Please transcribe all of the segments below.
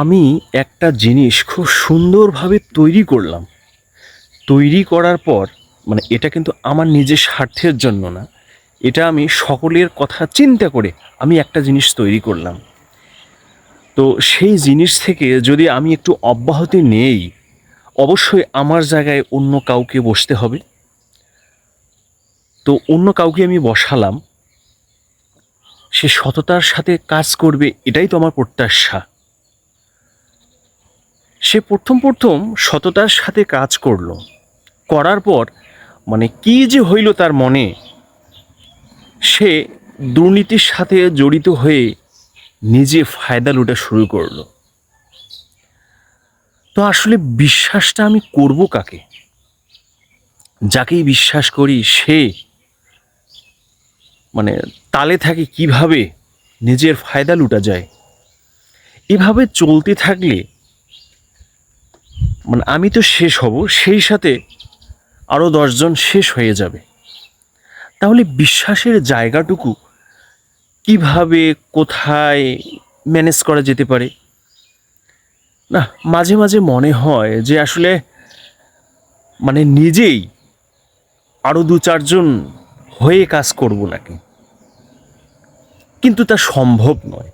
আমি একটা জিনিস খুব সুন্দরভাবে তৈরি করলাম। তৈরি করার পর মানে এটা কিন্তু আমার নিজের স্বার্থের জন্য না, এটা আমি সকলের কথা চিন্তা করে আমি একটা জিনিস তৈরি করলাম। তো সেই জিনিস থেকে যদি আমি একটু অব্যাহতি নেই, অবশ্যই আমার জায়গায় অন্য কাউকে বসতে হবে। তো অন্য কাউকে আমি বসালাম। সে সততার সাথে কাজ করবে, এটাই তো আমার প্রত্যাশা। সে প্রথম প্রথম সততার সাথে কাজ করল। করার পর মানে কি যে হইল তার মনে, সে দুর্নীতির সাথে জড়িত হয়ে নিজে ফায়দা লুটা শুরু করল। তো আসলে বিশ্বাসটা আমি করব কাকে? যাকেই বিশ্বাস করি সে মানে তালে থাকে কীভাবে নিজের ফায়দা লুটা যায়। এভাবে চলতে থাকলে মানে আমি তো শেষ হব, সেই সাথে আরও দশজন শেষ হয়ে যাবে। তাহলে বিশ্বাসের জায়গাটুকু কীভাবে, কোথায় ম্যানেজ করা যেতে পারে? না, মাঝে মাঝে মনে হয় যে আসলে মানে নিজেই আরও দু চারজন হয়ে কাজ করব নাকি? কিন্তু তা সম্ভব নয়।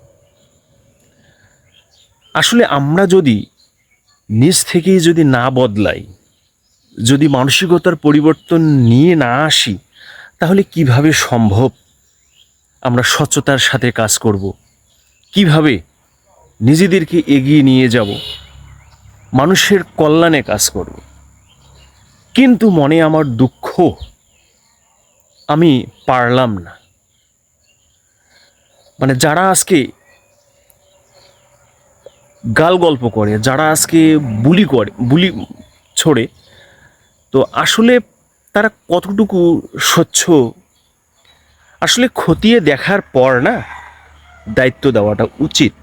আসলে আমরা যদি নিজ থেকেই যদি না বদলাই, যদি মানসিকতার পরিবর্তন নিয়ে না আসি, তাহলে কীভাবে সম্ভব আমরা স্বচ্ছতার সাথে কাজ করব? কীভাবে নিজেদেরকে এগিয়ে নিয়ে যাব? মানুষের কল্যাণে কাজ করব? কিন্তু মনে আমার দুঃখ, আমি পারলাম না। মানে যারা আজকে গাল গল্প করে, যারা আজকে বুলি করে, বুলি ছড়ে, তো আসলে তারা কতটুকু স্বচ্ছ? আসলে খতিয়ে দেখার পর না, দায়িত্ব দেওয়াটা উচিত।